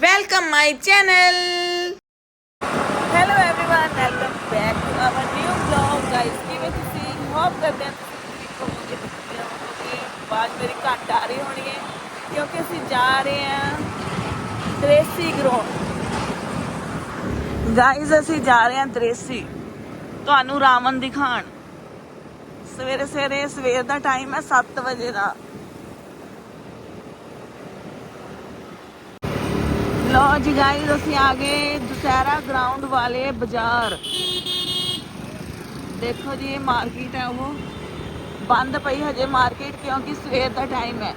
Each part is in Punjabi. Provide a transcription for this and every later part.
welcome my channel. Hello everyone, welcome back to our new vlog, guys. ਕਿਵੇਂ ਤੁਸੀਂ? ਹੋਪ ਕਰਦੇ ਹਾਂ ਤੁਸੀਂ ਠੀਕ ਹੋਵੋਗੇ ਤੇ ਵਧੀਆ ਮੇਰੀ ਘੱਟ ਆ ਰਹੀ ਹੋਣੀ ਹੈ, ਕਿਉਂਕਿ ਅਸੀਂ ਜਾ ਰਹੇ ਹਾਂ ਦ੍ਰੇਸੀ ਗਰਾਊਂਡ ਗਾਇਜ਼ ਅਸੀਂ ਜਾ ਰਹੇ ਹਾਂ ਦ੍ਰੇਸੀ। ਤੁਹਾਨੂੰ ਰਾਵਣ ਦਿਖਾਣ ਸਵੇਰੇ ਸਵੇਰੇ ਸਵੇਰ ਦਾ ਟਾਈਮ ਹੈ 7 ਵਜੇ ਦਾ। ਲੋ ਜੀ ਗਾਇਜ਼ ਅਸੀਂ ਆ ਗਏ ਦੁਸਹਿਰਾ ਗਰਾਊਂਡ ਵਾਲੇ ਬਾਜ਼ਾਰ। ਦੇਖੋ ਜੀ, ਇਹ ਮਾਰਕੀਟ ਹੈ ਉਹ। ਬੰਦ ਪਈ ਹਜੇ ਮਾਰਕੀਟ ਕਿਉਂਕਿ ਸਵੇਰ ਦਾ ਟਾਈਮ ਹੈ।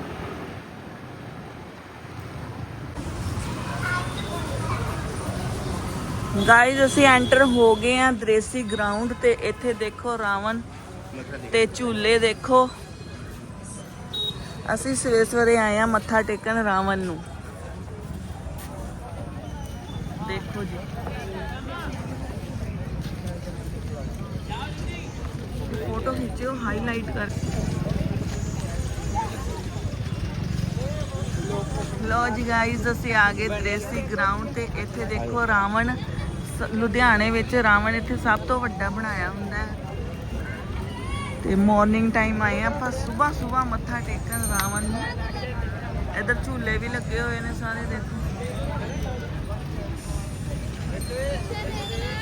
ਗਾਇਜ਼ ਅਸੀਂ ਐਂਟਰ ਹੋ ਗਏ ਆ ਦ੍ਰੇਸੀ ਗਰਾਊਂਡ ਤੇ। ਇੱਥੇ ਦੇਖੋ ਰਾਵਣ ਤੇ ਝੂਲੇ ਦੇਖੋ। ਅਸੀਂ ਸਵੇਰੇ ਸਵੇਰੇ ਆਏ ਆ ਮੱਥਾ ਟੇਕਣ ਰਾਵਣ ਨੂੰ। ਦੇਖੋ ਜੀ। ਫੋਟੋ ਖਿੱਚਿਓ ਹਾਈਲਾਈਟ ਕਰ। ਲੋ ਜੀ ਗਾਇਜ਼ ਅਸੀਂ ਆ ਗਏ ਦ੍ਰੇਸੀ ਗਰਾਊਂਡ ਤੇ। ਇੱਥੇ ਦੇਖੋ ਰਾਵਣ ਲੁਧਿਆਣੇ ਵਿੱਚ ਰਾਵਣ ਇੱਥੇ ਸਭ ਤੋਂ ਵੱਡਾ ਬਣਾਇਆ ਹੁੰਦਾ ਹੈ। ਤੇ ਮਾਰਨਿੰਗ ਟਾਈਮ ਆਏ ਆਪਾਂ ਸਵੇਰ ਸਵੇਰ ਮੱਥਾ ਟੇਕਣ ਰਾਵਣ ਨੂੰ। ਇਧਰ ਝੂਲੇ ਵੀ ਲੱਗੇ ਹੋਏ ਨੇ ਸਾਰੇ ਦੇਖੋ। Thank you.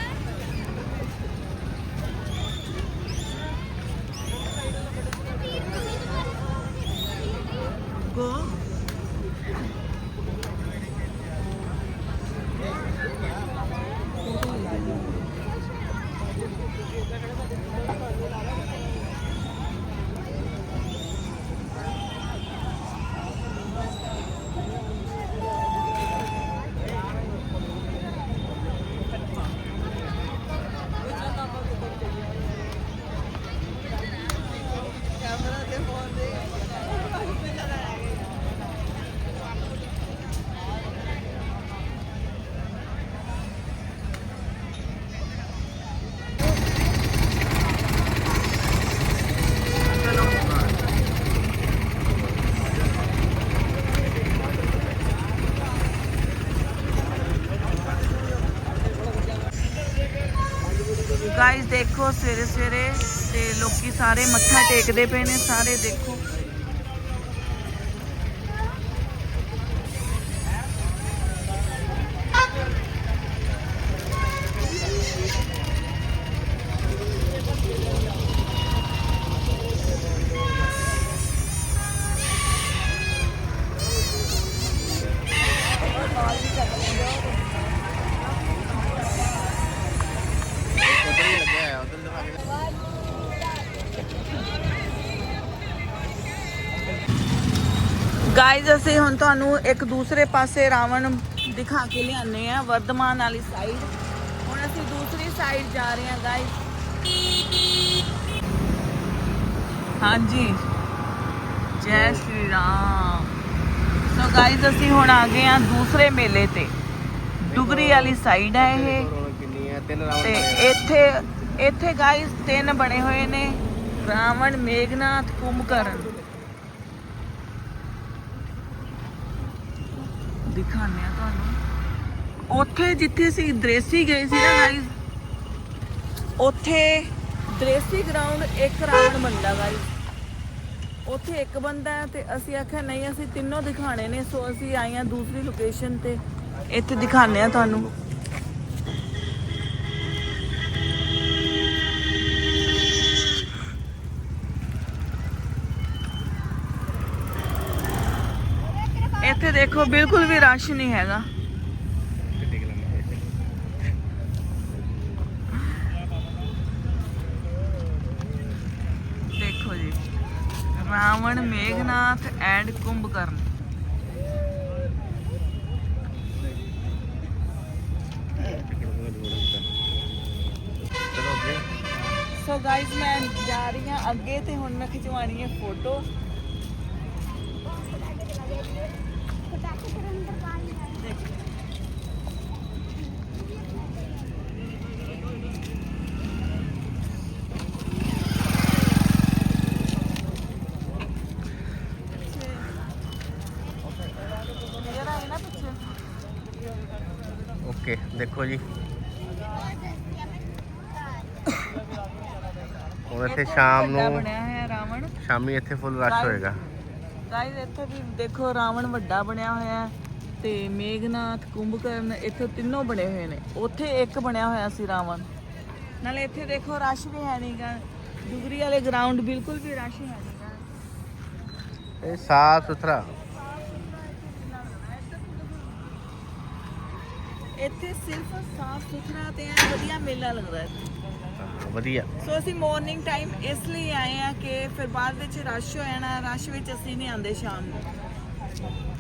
ਦੇਖੋ ਸਵੇਰੇ ਸਵੇਰੇ ਤੇ ਲੋਕੀ ਸਾਰੇ ਮੱਥਾ ਟੇਕਦੇ ਪਏ ਨੇ ਸਾਰੇ ਦੇਖੋ। ਗਾਇਸ ਅਸੀਂ ਹੁਣ ਤੁਹਾਨੂੰ ਇੱਕ ਦੂਸਰੇ ਪਾਸੇ ਰਾਵਣ ਦਿਖਾ ਕੇ ਲਿਆਨੇ ਆ ਵਰਧਮਾਨ ਵਾਲੀ ਸਾਈਡ ਹੁਣ ਅਸੀਂ ਦੂਸਰੀ ਸਾਈਡ ਜਾ ਰਹੇ ਹਾਂ ਗਾਇਸ ਹਾਂਜੀ। ਜੈ ਸ਼੍ਰੀ ਰਾਮ। ਸੋ ਗਾਇਸ ਅਸੀਂ ਹੁਣ ਆ ਗਏ ਆ ਦੂਸਰੇ ਮੇਲੇ ਤੇ। ਡੁਗਰੀ ਵਾਲੀ ਸਾਈਡ ਹੈ ਇਹ। ਤੇ ਇੱਥੇ ਇੱਥੇ ਗਾਇਸ ਤਿੰਨ ਬਣੇ ਹੋਏ ਨੇ। ਰਾਵਣ ਮੇਘਨਾਥ ਕੁੰਭਕਰਨ। ਦਿਖਾਉਂਦੇ ਆ ਤੁਹਾਨੂੰ। ਉੱਥੇ ਜਿੱਥੇ ਅਸੀਂ ਦ੍ਰੇਸੀ ਗਏ ਸੀ ਨਾ ਗਾਇਸ ਉੱਥੇ ਦ੍ਰੇਸੀ ਗਰਾਊਂਡ ਇੱਕ ਰਾਵਣ ਬੰਦਾ ਗਾਇਸ ਉੱਥੇ ਇੱਕ ਬੰਦਾ ਹੈ ਤੇ ਅਸੀਂ ਆਖਿਆ, ਨਹੀਂ, ਅਸੀਂ ਤਿੰਨੋਂ ਦਿਖਾਣੇ ਨੇ, ਸੋ ਅਸੀਂ ਆਏ ਆ ਦੂਸਰੀ ਲੋਕੇਸ਼ਨ ਤੇ। ਇੱਥੇ ਦਿਖਾਉਂਦੇ ਆ ਤੁਹਾਨੂੰ। ਦੇਖੋ, ਬਿਲਕੁਲ ਵੀ ਰਸ਼ ਨਹੀਂ ਹੈਗਾ। ਦੇਖੋ ਜੀ, Ravan, Meghnath and Kumbhkaran. So guys ਮੈਂ ਜਾ ਰਹੀ ਹਾਂ ਅੱਗੇ ਤੇ ਹੁਣ ਮੈਂ ਖਿਚਵਾਣੀ ਹੈ ਫੋਟੋ ਜਿਹੜਾ ਹੈ ਨਾ ਪਿੱਛੇ ਓਕੇ ਦੇਖੋ ਜੀ। ਹੁਣ ਇੱਥੇ ਸ਼ਾਮ ਨੂੰ ਬਣਿਆ ਹੋਇਆ ਰਾਵਣ। ਸ਼ਾਮੀ ਇੱਥੇ ਫੁੱਲ ਰਸ਼ ਹੋਏਗਾ। ਗਾਇਸ ਇੱਥੇ ਵੀ ਦੇਖੋ ਰਾਵਣ ਵੱਡਾ ਬਣਿਆ ਹੋਇਆ ਤੇ ਮੇਘਨਾਥ ਕੁੰਭਕਰਨ ਇੱਥੇ ਤਿੰਨੋਂ ਬਣੇ ਹੋਏ ਨੇ। ਉੱਥੇ ਇੱਕ ਬਣਿਆ ਹੋਇਆ ਸੀ ਰਾਵਣ। ਨਾਲੇ ਇੱਥੇ ਦੇਖੋ ਰਸ਼ ਵੀ ਹੈ ਨਹੀਂਗਾ ਡੁਗਰੀ ਵਾਲੇ ਗਰਾਊਂਡ ਬਿਲਕੁਲ ਵੀ ਰਸ਼ ਹੈ ਨਹੀਂਗਾ ਇਹ ਸਾਫ਼ ਸੁਥਰਾ ਇੱਥੇ ਸਿਰਫ ਸਾਫ਼ ਸੁਥਰਾ ਤੇ ਐਨ ਵਧੀਆ ਮੇਲਾ ਲੱਗਦਾ ਹੈ। ਹਾਂ, ਵਧੀਆ। ਸੋ ਅਸੀਂ ਮਾਰਨਿੰਗ ਟਾਈਮ ਇਸ ਲਈ ਆਏ ਆ ਕਿ ਫਿਰ ਬਾਅਦ ਵਿੱਚ ਰਸ਼ ਹੋ ਜਾਣਾ ਰਸ਼ ਵਿੱਚ ਅਸੀਂ ਨਹੀਂ ਆਉਂਦੇ ਸ਼ਾਮ ਨੂੰ।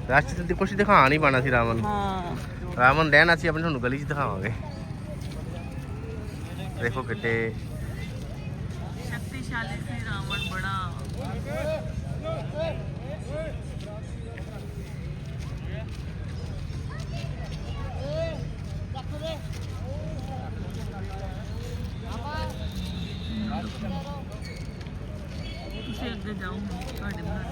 ਰਸ਼ ਤੇ ਕੁਝ ਦਿਖਾ ਨਹੀਂ ਪਾਣਾ ਸੀ ਰਾਵਣ ਹਾਂ। ਰਾਵਣ ਰਹਿਣਾ ਸੀ ਆਪਣੀ ਤੁਹਾਨੂੰ ਗਲੀ 'ਚ ਦਿਖਾਵਾਂਗੇ। ਦੇਖੋ ਕਿਤੇ ਸ਼ਕਤੀਸ਼ਾਲੀ ਸੀ ਰਾਵਣ ਬੜਾ। ਤੁਸੀਂ ਅੱਗੇ ਜਾਓ ਤੁਹਾਡੇ ਨਾਲ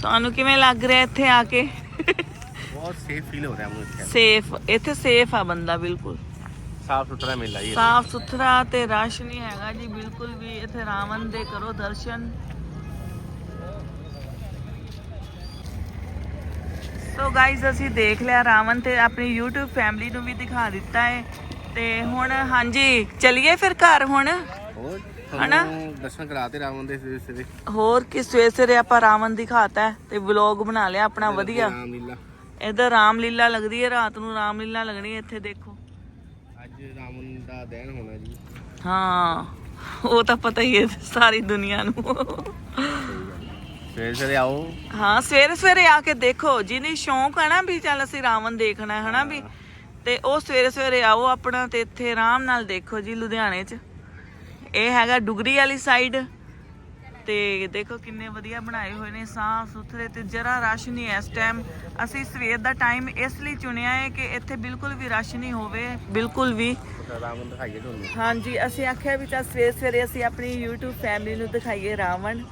ਤੁਹਾਨੂੰ ਕਿਵੇਂ ਲੱਗ ਰਿਹਾ ਇੱਥੇ ਆ ਕੇ? ਬਹੁਤ ਸੇਫ ਫੀਲ ਹੋ ਰਿਹਾ ਮੈਨੂੰ ਇੱਥੇ। ਸੇਫ ਇੱਥੇ ਸੇਫ ਆ ਬੰਦਾ ਬਿਲਕੁਲ। ਸਾਫ਼ ਸੁਥਰਾ ਮੇਲਾ ਜੀ ਸਾਫ਼ ਸੁਥਰਾ ਤੇ ਰਸ਼ ਨਹੀਂ ਹੈਗਾ ਜੀ ਬਿਲਕੁਲ ਵੀ ਇੱਥੇ ਰਾਵਣ ਦੇ ਕਰੋ ਦਰਸ਼ਨ। ਸੋ ਗਾਇਜ਼ ਅਸੀਂ ਦੇਖ ਲਿਆ ਰਾਵਣ ਤੇ ਆਪਣੀ YouTube ਫੈਮਿਲੀ ਨੂੰ ਵੀ ਦਿਖਾ ਦਿੱਤਾ ਹੈ। ਤੇ ਹੁਣ ਹਾਂਜੀ ਚਲਿਏ ਫਿਰ ਘਰ ਹੁਣ? ਹੋਰ ਹਨਾ? ਦਰਸ਼ਨ ਕਰਾਤੇ ਰਾਵਣ ਦੇ ਸਵੇਰੇ ਸਵੇਰੇ। ਹੋਰ ਕਿ ਸਵੇਰੇ ਸਵੇਰੇ ਆਪਾਂ ਰਾਵਣ ਦਿਖਾਤਾ ਹੈ ਤੇ ਵਲੌਗ ਬਣਾ ਲਿਆ ਆਪਣਾ ਵਧੀਆ। ਰਾਮਲੀਲਾ। ਇਧਰ ਰਾਮਲੀਲਾ ਲੱਗਦੀ ਹੈ ਰਾਤ ਨੂੰ ਰਾਮਲੀਲਾ ਲੱਗਣੀ ਹੈ ਇੱਥੇ ਦੇਖੋ। ਅੱਜ ਰਾਵਣ ਦਾ ਦਿਨ ਹੋਣਾ ਜੀ। ਹਾਂ ਉਹ ਤਾਂ ਪਤਾ ਹੀ ਹੈ ਸਾਰੀ ਦੁਨੀਆ ਨੂੰ। ਸਵੇਰੇ ਸਵੇਰੇ ਆਓ। ਹਾਂ ਸਵੇਰੇ ਸਵੇਰੇ ਆ ਕੇ ਦੇਖੋ ਜਿਹਨੀ ਸ਼ੌਂਕ ਹੈ ਨਾ ਵੀ ਚੱਲ ਅਸੀਂ ਰਾਵਣ ਦੇਖਣਾ ਹੈ ਹਨਾ ਵੀ? ਤੇ ਉਹ ਸਵੇਰੇ ਸਵੇਰੇ ਆਓ ਆਪਣਾ ਤੇ ਇੱਥੇ ਆਰਾਮ ਨਾਲ ਦੇਖੋ ਜੀ ਲੁਧਿਆਣੇ 'ਚ। ਇਹ ਹੈਗਾ ਡੁਗਰੀ ਵਾਲੀ ਸਾਈਡ ਤੇ ਦੇਖੋ ਕਿੰਨੇ ਵਧੀਆ ਬਣਾਏ ਹੋਏ ਨੇ ਸਾਫ਼ ਸੁਥਰੇ ਤੇ ਜਰਾ ਰਸ਼ ਨਹੀਂ ਇਸ ਟਾਈਮ ਅਸੀਂ ਸਵੇਰ ਦਾ ਟਾਈਮ ਇਸ ਲਈ ਚੁਣਿਆ ਹੈ ਕਿ ਇੱਥੇ ਬਿਲਕੁਲ ਵੀ ਰਸ਼ ਨਹੀਂ ਹੋਵੇ ਬਿਲਕੁਲ ਵੀ। ਹਾਂਜੀ ਅਸੀਂ ਆਖਿਆ ਵੀ ਚੱਲ ਸਵੇਰੇ ਸਵੇਰੇ ਅਸੀਂ ਆਪਣੀ YouTube ਫੈਮਿਲੀ ਨੂੰ ਦਿਖਾਈਏ ਰਾਵਣ।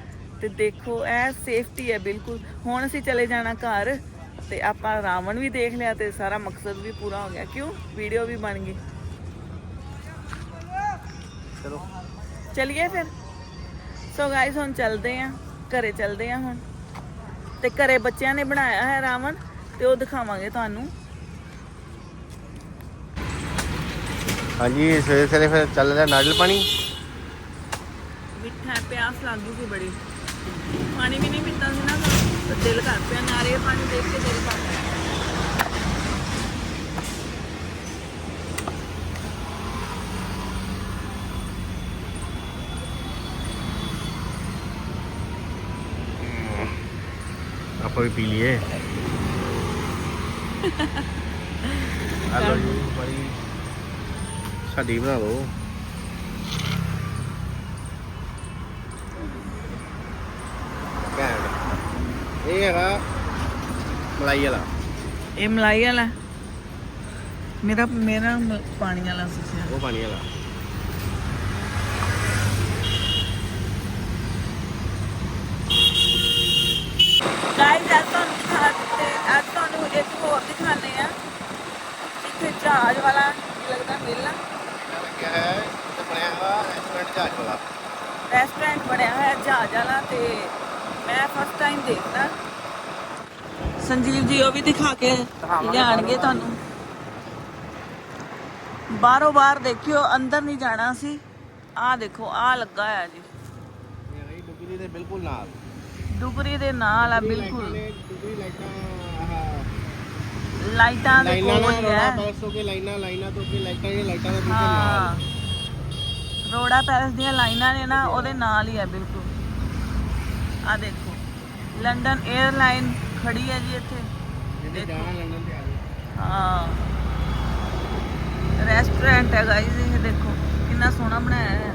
ਤੇ ਦੇਖੋ ਇਹ ਸੇਫਟੀ ਹੈ ਬਿਲਕੁਲ। ਹੁਣ ਅਸੀਂ ਚਲੇ ਜਾਣਾ ਘਰ ਤੇ ਆਪਾਂ ਰਾਵਣ ਵੀ ਦੇਖ ਲਿਆ ਤੇ ਸਾਰਾ ਮਕਸਦ ਵੀ ਪੂਰਾ ਹੋ ਗਿਆ। ਕਿਉਂ? ਵੀਡੀਓ ਵੀ ਬਣ ਗਈ। ਚਲੋ। ਚਲਿਏ ਫਿਰ? ਸੋ ਗਾਇਸ ਹੁਣ ਚੱਲਦੇ ਆਂ। ਘਰੇ ਚੱਲਦੇ ਆਂ ਹੁਣ। ਤੇ ਘਰੇ ਬੱਚਿਆਂ ਨੇ ਬਣਾਇਆ ਹੈ ਰਾਵਣ ਤੇ ਉਹ ਦਿਖਾਵਾਂਗੇ ਤੁਹਾਨੂੰ। ਹਾਂਜੀ ਸਵੇਰੇ ਸਵੇਰੇ ਫਿਰ ਚੱਲ ਰਿਹਾ ਨਾਰੀਅਲ ਪਾਣੀ। ਮਿੱਠਾ ਪਿਆਸ ਲੱਗ ਬੜੀ। ਪਾਣੀ ਵੀ ਨਹੀਂ ਪੀਤਾ ਸੀ ਨਾ। ਤਾਂ ਦਿਲ ਕਰ ਪਿਆ ਨਾਰੀਅਲ ਪਾਣੀ ਦੇਖ ਕੇ ਦਿਲ ਪਿਆ। ਵੀ ਪੀ ਲਈਏ ਹਲੋ ਜੀ ਬੜੀ ਸਾਡੀ ਬਣਾ ਲਓ ਇਹ ਹੈਗਾ ਮਲਾਈ ਵਾਲਾ ਇਹ ਮਲਾਈ ਵਾਲਾ ਮੇਰਾ ਮੇਰਾ ਪਾਣੀ ਵਾਲਾ ਸੀ। ਉਹ ਪਾਣੀ ਵਾਲਾ ਗਾਇਸ ਅੱਜ ਤੁਹਾਨੂੰ ਦਿਖਾਤੇ ਅੱਜ ਤੁਹਾਨੂੰ ਇੱਕ ਹੋਰ ਦਿਖਾਣੇ ਆ ਇੱਥੇ ਜਹਾਜ਼ ਵਾਲਾ ਕੀ ਲੱਗਦਾ ਮੇਲਾ? ਲੱਗਿਆ ਹੈ ਤੇ ਬਣਿਆ ਹੋਇਆ ਰੈਸਟੋਰੈਂਟ ਜਹਾਜ਼ ਵਾਲਾ। ਰੈਸਟੋਰੈਂਟ ਬਣਿਆ ਹੋਇਆ ਜਹਾਜ਼ ਵਾਲਾ ਤੇ ਮੈਂ ਫਸਟ ਟਾਈਮ ਦੇਖਦਾ। ਸੰਜੀਵ ਜੀ ਉਹ ਵੀ ਦਿਖਾ ਕੇ ਲਿਆਣਗੇ ਤੁਹਾਨੂੰ। ਬਾਹਰੋਂ ਬਾਹਰ ਦੇਖਿਓ ਅੰਦਰ ਨਹੀਂ ਜਾਣਾ ਸੀ ਆਹ ਦੇਖੋ ਆਹ ਲੱਗਾ ਹੋਇਆ ਜੀ। ਇਹ ਦੇ ਬਿਲਕੁਲ ਨਾਲ। ਡੁਗਰੀ ਦੇ ਨਾਲ ਆ ਬਿਲਕੁਲ। ਲਾਈਟਾਂ ਆਹ। ਲਾਈਟਾਂ ਦੇ ਕੋਲ ਹੀ ਕੇ ਲਾਈਨਾਂ ਲਾਈਨਾਂ ਤੋਂ ਕੇ ਲਾਈਟਾਂ ਇਹ ਲਾਈਟਾਂ ਦੇ ਬਿਲਕੁਲ ਨਾਲ। ਰੋੜਾ ਪੈਲਸ ਦੀਆਂ ਲਾਈਨਾਂ ਨੇ ਨਾ ਉਹਦੇ ਨਾਲ ਹੀ ਹੈ ਬਿਲਕੁਲ। ਆ ਦੇਖੋ ਲੰਡਨ 에ਅਰਲਾਈਨ ਖੜੀ ਹੈ ਜੀ ਇੱਥੇ। ਜਿਹਨੇ ਜਾਣਾ ਲੰਡਨ ਤੇ ਆ ਜਾਓ। ਹਾਂ। ਰੈਸਟੋਰੈਂਟ ਹੈ ਗਾਈਜ਼ ਇਹ ਦੇਖੋ ਕਿੰਨਾ ਸੋਹਣਾ ਬਣਾਇਆ ਹੈ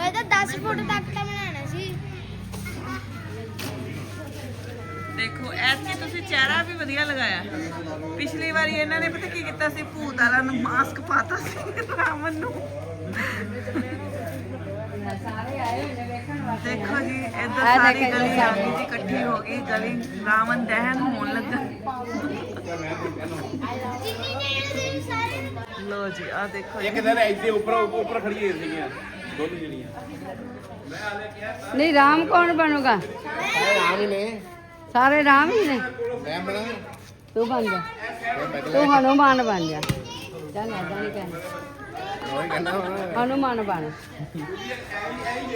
ਦਾ ਹੋਏ ਤਾਂ 10 ਫੁੱਟ ਤੱਕ ਤਾਂ ਬਣਾਉਣਾ ਸੀ। ਦੇਖੋ ਐਤਕੀ ਤੁਸੀਂ ਚਿਹਰਾ ਵੀ ਵਧੀਆ ਲਗਾਇਆ। ਪਿਛਲੀ ਵਾਰੀ ਇਹਨਾਂ ਨੇ ਪਤਾ ਕੀ ਕੀਤਾ ਸੀ? ਭੂਤ ਵਾਲਾ ਨੂੰ ਮਾਸਕ ਪਾਤਾ ਸੀ ਰਾਵਣ ਨੂੰ। ਦੇਖੋ ਜੀ ਇੱਧਰ ਸਾਰੀ ਗਲੀ ਆ ਗਈ ਜੀ ਇਕੱਠੀ ਹੋ ਗਈ ਗਲੀ ਰਾਵਣ ਦਹਨ ਹੋਣ ਲੱਗਾ। ਲੋ ਜੀ ਆ ਦੇਖੋ ਇੱਕ ਦਿਨ ਇੱਥੇ ਉੱਪਰ ਉੱਪਰ ਖੜੀਏ ਸੀਗੀਆਂ। ਦੋਨੇ ਜਣੀਆਂ ਨਹੀਂ ਰਾਮ ਕੌਣ ਬਣੂਗਾ? ਆਮ ਹੀ ਨੇ। ਸਾਰੇ ਰਾਮ ਹੀ ਨੇ? ਮੈਂ ਬਣਾ। ਤੂੰ ਬਣ ਜਾ। ਤੂੰ ਹਨੂਮਾਨ ਬਣ ਜਾ। ਚੱਲ ਕਹਿਣਾ। ਉਹ ਕਹਿੰਦਾ ਹੁਣ ਹਨੂਮਾਨ ਬਣ।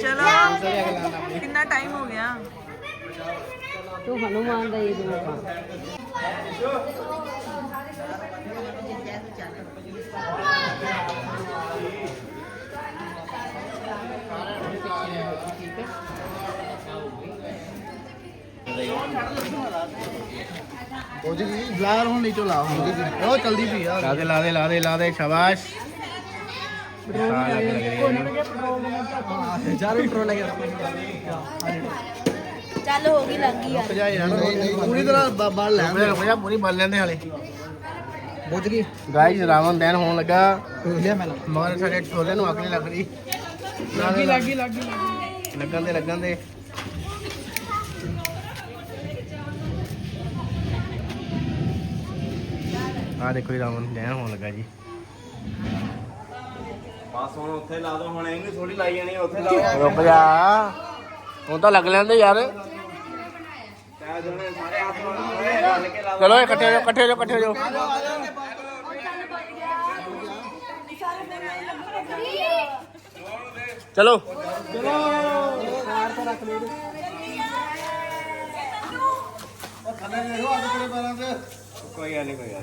ਚਲੋ ਕਿੰਨਾ ਟਾਈਮ ਹੋ ਗਿਆ? ਤੂੰ ਹਨੂਮਾਨ ਦਾ ਹੀ ਰੂਪ ਆ ਉਹ ਜੀ ਬਲਾਰ ਹੁਣ ਨੀਚੋਂ ਲਾ ਹੁੰਦੀ ਜੀ ਉਹ ਚਲਦੀ ਪਈ ਆ। ਲਾ ਦੇ ਲਾ ਦੇ ਲਾ ਦੇ ਲਾ ਦੇ ਸ਼ਾਬਾਸ਼। ਸਾਲ ਲੱਗ ਰਹੀ ਹੈ ਚਾਰ ਇੰਟਰੋ ਲੱਗਿਆ ਚੱਲ ਹੋ ਗਈ ਲੱਗੀ ਯਾਰ। ਨਹੀਂ ਨਹੀਂ ਪੂਰੀ ਤਰ੍ਹਾਂ ਬ- ਬਲ ਲੈ ਮੇਰੇ ਰੁਪਿਆ ਪੂਰੀ ਬਣ ਲੈਂਦੇ ਹਲੇ ਬੁੱਝ ਗਈ। ਗਾਇਸ ਰਾਵਣ ਦੈਨ ਹੋਣ ਲੱਗਾ। ਲਿਆ ਮੈਂ ਮਗਰ ਸਾਡੇ ਛੋਲੇ ਨੂੰ ਅੱਗ ਨਹੀਂ ਲੱਗ ਰਹੀ ਲੱਗੀ ਲੱਗੀ ਲੱਗੀ ਲੱਗਣ ਦੇ ਲੱਗਣ ਦੇ। ਆ ਦੇਖੋ ਜੀ ਰਾਵਣ ਦੈਨ ਹੋਣ ਲੱਗਾ ਜੀ। ਬਸ ਹੁਣ ਉੱਥੇ ਲਾ ਦੋ ਹੁਣ ਇਹਨੂੰ ਥੋੜੀ ਲਾਈ ਜਾਣੀ ਉੱਥੇ ਲਾਓ ਰੁਕ ਜਾ। ਹੁਣ ਤਾਂ ਲੱਗ ਲੈਂਦੇ ਯਾਰ। ਚਾਹ ਜਣੇ ਸਾਰੇ ਹੱਥ ਨਾਲ ਰਲ ਕੇ ਲਾ ਚਲੋ ਇਕੱਠੇ ਹੋ ਜਾਓ ਇਕੱਠੇ ਹੋ ਜਾਓ ਇਕੱਠੇ ਹੋ ਜਾਓ। ਚਲੋ। ਕੋਈ ਗੱਲ ਨਹੀਂ ਕੋਈ ਗੱਲ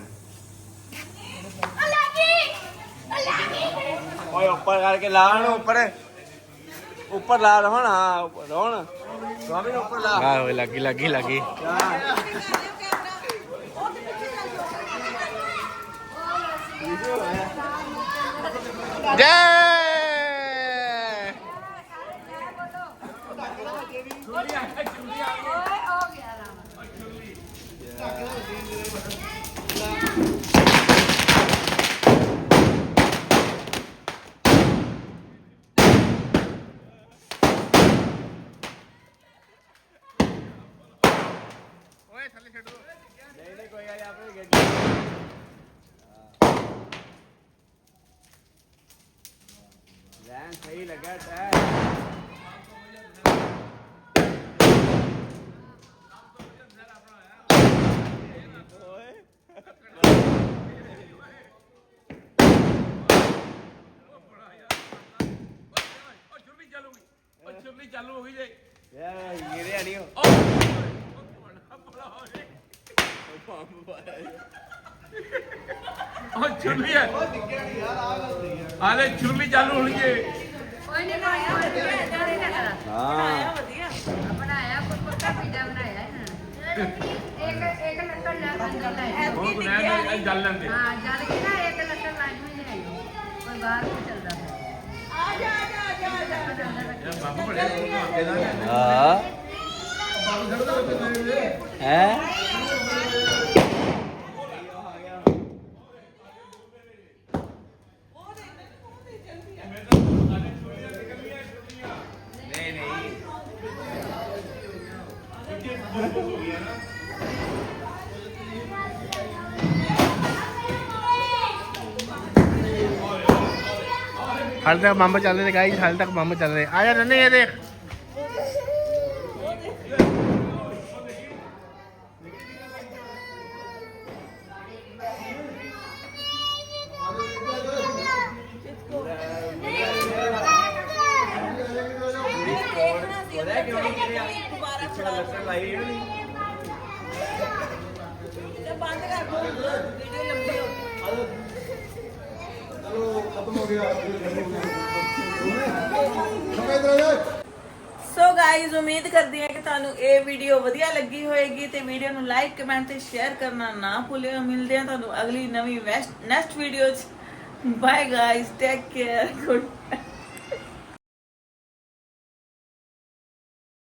ਓਏ ਉੱਪਰ ਕਰਕੇ ਲਾ ਹੁਣ ਉੱਪਰ ਉੱਪਰ ਲਾ ਹੁਣ ਹਾਂ ਉੱਪਰ ਹੁਣ ਸਵਾਮੀ ਨੂੰ ਉੱਪਰ ਲਾ ਆਹ ਓਏ ਲੱਗੀ ਲੱਗੀ ਲੱਗੀ ਜੈ ਓਏ ਥੱਲੇ ਛੱਡੋ ਨਹੀਂ ਨਹੀਂ ਕੋਈ ਗੱਲ ਨੀ, ਆਪੇ ਗੱਡੀ ਲੈਨ ਸਹੀ ਲੱਗਾ ਟਾਇਰ ਯਾਰ ਗਿਰਿਆ ਨਹੀਂ ਉਹ ਉਹ ਚੁਰਲੀ ਹੈ ਆਲੇ ਚੁਰਲੀ ਚਾਲੂ ਹੋਣੀ ਏ ਕੋਈ ਨਹੀਂ ਬਣਾਇਆ ਏਦਾਂ ਨਹੀਂ ਲੱਗਦਾ ਹਾਂ। ਵਧੀਆ। ਬਣਾਇਆ ਕੋਈ ਪੱਕਾ ਪੀਜ਼ਾ ਬਣਾਇਆ ਨੇ। ਇੱਕ ਇੱਕ ਲੱਕੜ ਲੈ ਅੰਦਰ ਲੈ। ਉਹ ਬਣਾਇਆ ਜਲ ਲੈਂਦੇ। ਹਾਂ ਜਦ ਕਿ ਨਾ ਇੱਕ ਲੱਕੜ ਲਾਜ਼ਮੀ ਲੈ ਆਇਓ। ਕੋਈ ਬਾਹਰ ਨਹੀਂ ਚੱਲਦਾ। ਹਾਂ। ਹੈ ਹਾਲੇ ਤੱਕ हाल तक मामा चल रहे गाइस हाल तक मामा चल रहे आ जा ये देख। बंद कर। दो वीडियो लंबी हो ਸੋ ਗਾਇਜ਼ ਉਮੀਦ ਕਰਦੀ ਹਾਂ ਕਿ ਤੁਹਾਨੂੰ ਇਹ ਵੀਡੀਓ ਵਧੀਆ ਲੱਗੀ ਹੋਏਗੀ ਤੇ ਵੀਡੀਓ ਨੂੰ ਲਾਈਕ ਕਮੈਂਟ ਤੇ ਸ਼ੇਅਰ ਕਰਨਾ ਨਾ ਭੁੱਲਿਓ। ਮਿਲਦੇ ਹਾਂ ਤੁਹਾਨੂੰ ਅਗਲੀ ਨਵੀਂ ਨੈਕਸਟ ਵੀਡੀਓ ਚ। Bye guys take care good